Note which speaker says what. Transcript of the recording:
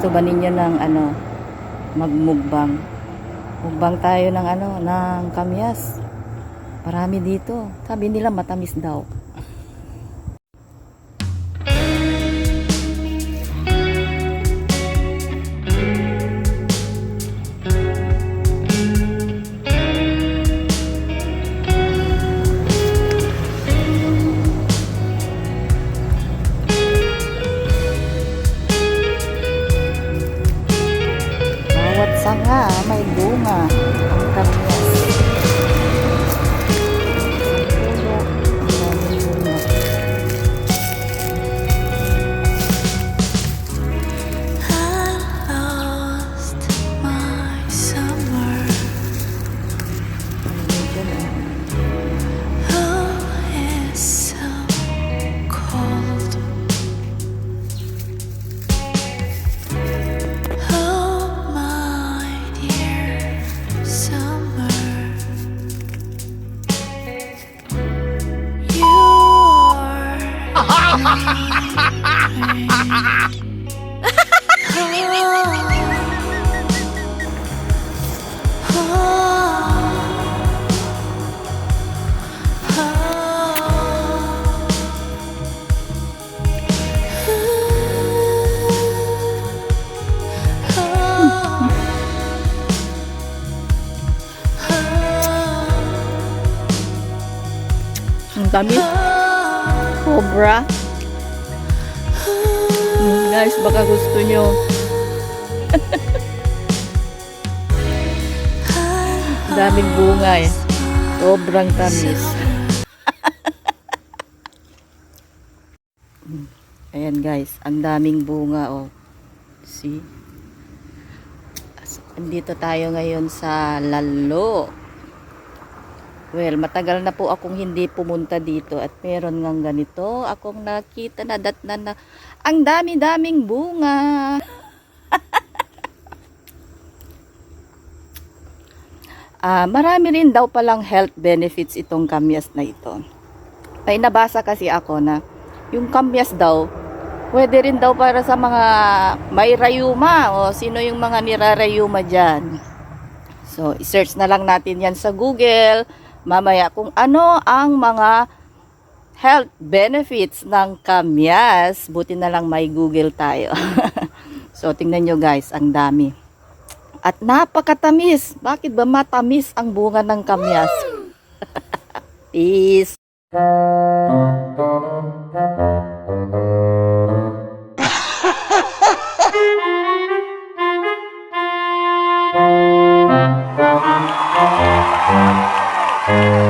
Speaker 1: Gusto ba ninyo ng ano, magmugbang? Mugbang tayo ng ano, ng kamyas. Marami dito. Sabi nila matamis daw. Sanga may bunga. Ang kamyas. Ang tamis. Cobra. Guys, baka gusto nyo. Daming bunga eh. Sobrang tamis. Ayan guys, ang daming bunga oh. See? Andito tayo ngayon sa Lalo. Well, matagal na po akong hindi pumunta dito at meron ngang ganito akong nakita na dat na, ang dami-daming bunga. Ah, marami rin daw palang health benefits itong kamyas na ito. May nabasa kasi ako na yung kamyas daw, pwede rin daw para sa mga may rayuma o sino yung mga nirarayuma dyan. So, i-search na lang natin yan sa Google mamaya kung ano ang mga health benefits ng kamyas. Buti na lang may Google tayo. so, tingnan nyo guys, ang dami. At napakatamis. Bakit ba matamis ang bunga ng kamyas? Peace. Thank you. Oh. you.